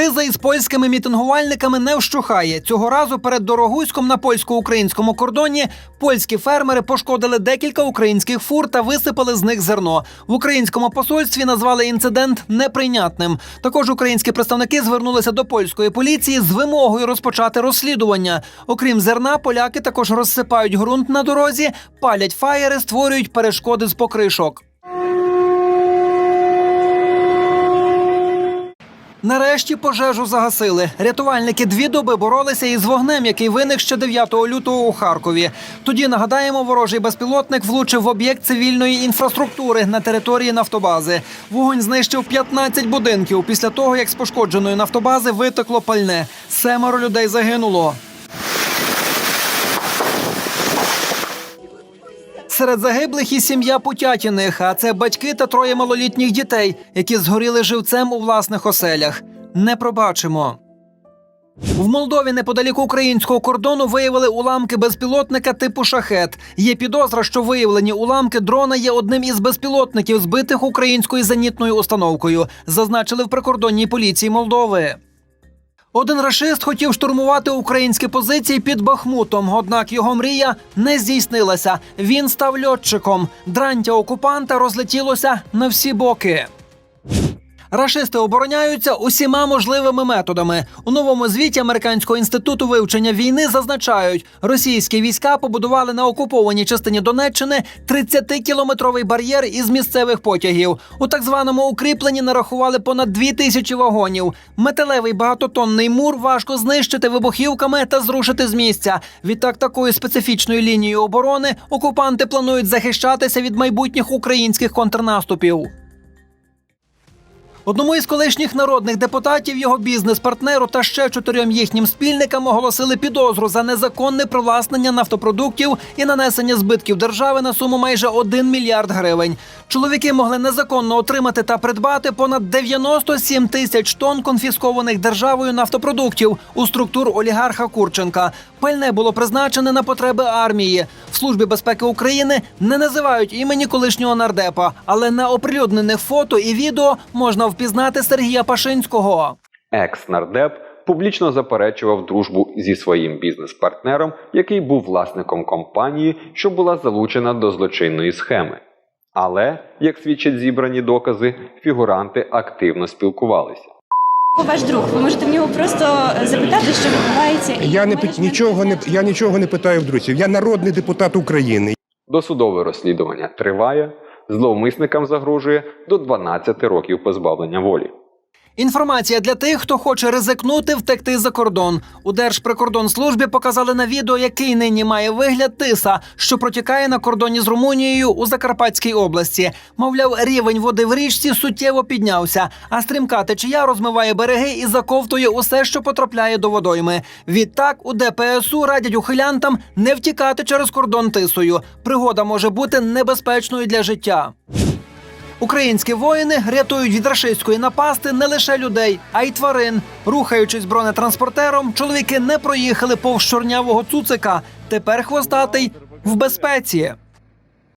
Криза із польськими мітингувальниками не вщухає. Цього разу перед Дорогуськом на польсько-українському кордоні польські фермери пошкодили декілька українських фур та висипали з них зерно. В українському посольстві назвали інцидент неприйнятним. Також українські представники звернулися до польської поліції з вимогою розпочати розслідування. Окрім зерна, поляки також розсипають ґрунт на дорозі, палять фаєри, створюють перешкоди з покришок. Нарешті пожежу загасили. Рятувальники дві доби боролися із вогнем, який виник ще 9 лютого у Харкові. Тоді нагадаємо, ворожий безпілотник влучив в об'єкт цивільної інфраструктури на території нафтобази. Вогонь знищив 15 будинків після того, як з пошкодженої нафтобази витекло пальне. Семеро людей загинуло. Серед загиблих і сім'я Путятіних, а це батьки та троє малолітніх дітей, які згоріли живцем у власних оселях. Не пробачимо. В Молдові неподалік українського кордону виявили уламки безпілотника типу шахет. Є підозра, що виявлені уламки дрона є одним із безпілотників, збитих українською зенітною установкою, зазначили в прикордонній поліції Молдови. Один рашист хотів штурмувати українські позиції під Бахмутом, однак його мрія не здійснилася. Він став льотчиком. Дрантя окупанта розлетілося на всі боки. Рашисти обороняються усіма можливими методами. У новому звіті Американського інституту вивчення війни зазначають, російські війська побудували на окупованій частині Донеччини 30-кілометровий бар'єр із місцевих потягів. У так званому укріпленні нарахували понад дві тисячі вагонів. Металевий багатотонний мур важко знищити вибухівками та зрушити з місця. Відтак такою специфічною лінією оборони окупанти планують захищатися від майбутніх українських контрнаступів. Одному із колишніх народних депутатів, його бізнес-партнеру та ще чотирьом їхнім спільникам оголосили підозру за незаконне привласнення нафтопродуктів і нанесення збитків держави на суму майже 1 мільярд гривень. Чоловіки могли незаконно отримати та придбати понад 97 тисяч тонн конфіскованих державою нафтопродуктів у структур олігарха Курченка. Пальне було призначене на потреби армії. В службі безпеки України не називають імені колишнього нардепа, але на оприлюднених фото і відео можна впізнати Сергія Пашинського. Екс-нардеп публічно заперечував дружбу зі своїм бізнес-партнером, який був власником компанії, що була залучена до злочинної схеми. Але, як свідчать зібрані докази, фігуранти активно спілкувалися. Ваш друг, ви можете в нього просто запитати, що відбувається. Я не менеджмент пи- нічого не я нічого не питаю в друзів. Я народний депутат України. Досудове розслідування триває, зловмисникам загрожує до 12 років позбавлення волі. Інформація для тих, хто хоче ризикнути втекти за кордон. У Держприкордонслужбі показали на відео, який нині має вигляд тиса, що протікає на кордоні з Румунією у Закарпатській області. Мовляв, рівень води в річці суттєво піднявся, а стрімка течія розмиває береги і заковтує усе, що потрапляє до водойми. Відтак у ДПСУ радять ухилянтам не втікати через кордон тисою. Пригода може бути небезпечною для життя. Українські воїни рятують від рашистської напасти не лише людей, а й тварин. Рухаючись бронетранспортером, чоловіки не проїхали повз чорнявого цуцика. Тепер хвостатий в безпеці.